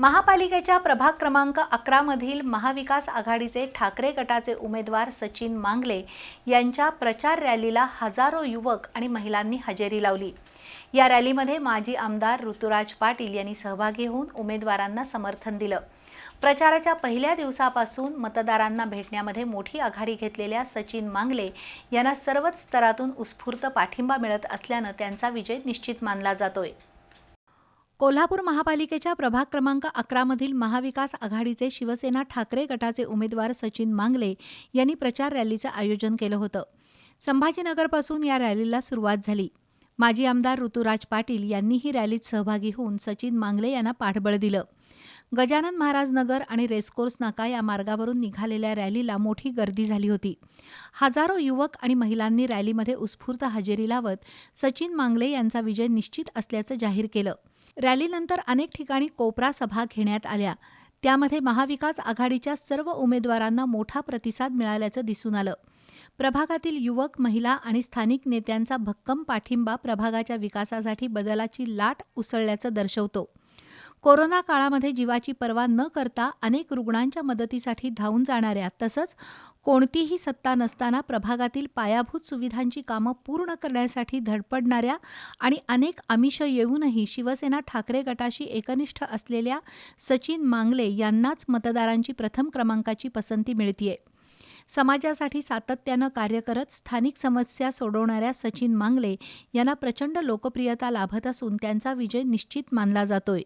महापालिकेच्या प्रभाग क्रमांक अकरामधील महाविकास आघाडीचे ठाकरे गटाचे उमेदवार सचिन मांगले यांच्या प्रचार रॅलीला हजारो युवक आणि महिलांनी हजेरी लावली. या रॅलीमध्ये माजी आमदार ऋतुराज पाटील यांनी सहभागी होऊन उमेदवारांना समर्थन दिलं. प्रचाराच्या पहिल्या दिवसापासून मतदारांना भेटण्यामध्ये मोठी आघाडी घेतलेल्या सचिन मांगले यांना सर्वच स्तरातून उत्स्फूर्त पाठिंबा मिळत असल्यानं त्यांचा विजय निश्चित मानला जातोय. कोल्हापूर महापालिकेच्या प्रभाग क्रमांक अकरामधील महाविकास आघाडीचे शिवसेना ठाकरे गटाचे उमेदवार सचिन मांगले यांनी प्रचार रॅलीचं आयोजन केलं होतं. संभाजीनगरपासून या रॅलीला सुरुवात झाली. माजी आमदार ऋतुराज पाटील यांनीही रॅलीत सहभागी होऊन सचिन मांगले यांना पाठबळ दिलं. गजानन महाराज नगर आणि रेसकोर्स नाका या मार्गावरून निघालेल्या रॅलीला मोठी गर्दी झाली होती. हजारो युवक आणि महिलांनी रॅलीमध्ये उत्स्फूर्त हजेरी लावत सचिन मांगले यांचा विजय निश्चित असल्याचं जाहीर केलं. रॅलीनंतर अनेक ठिकाणी कोपरा सभा घेण्यात आल्या. त्यामध्ये महाविकास आघाडीच्या सर्व उमेदवारांना मोठा प्रतिसाद मिळाल्याचं दिसून आलं. प्रभागातील युवक महिला आणि स्थानिक नेत्यांचा भक्कम पाठिंबा प्रभागाच्या विकासासाठी बदलाची लाट उसळल्याचं दर्शवतो. कोरोना काळामध्ये जीवाची पर्वा न करता अनेक रुग्णांच्या मदतीसाठी धावून जाणाऱ्या तसंच कोणतीही सत्ता नसताना प्रभागातील पायाभूत सुविधांची कामं पूर्ण करण्यासाठी धडपडणाऱ्या आणि अनेक आमिष येऊनही शिवसेना ठाकरे गटाशी एकनिष्ठ असलेल्या सचिन मांगले यांनाच मतदारांची प्रथम क्रमांकाची पसंती मिळतीये. समाजासाठी सातत्यानं कार्य करत स्थानिक समस्या सोडवणाऱ्या सचिन मांगले यांना प्रचंड लोकप्रियता लाभत असून त्यांचा विजय निश्चित मानला जातोय.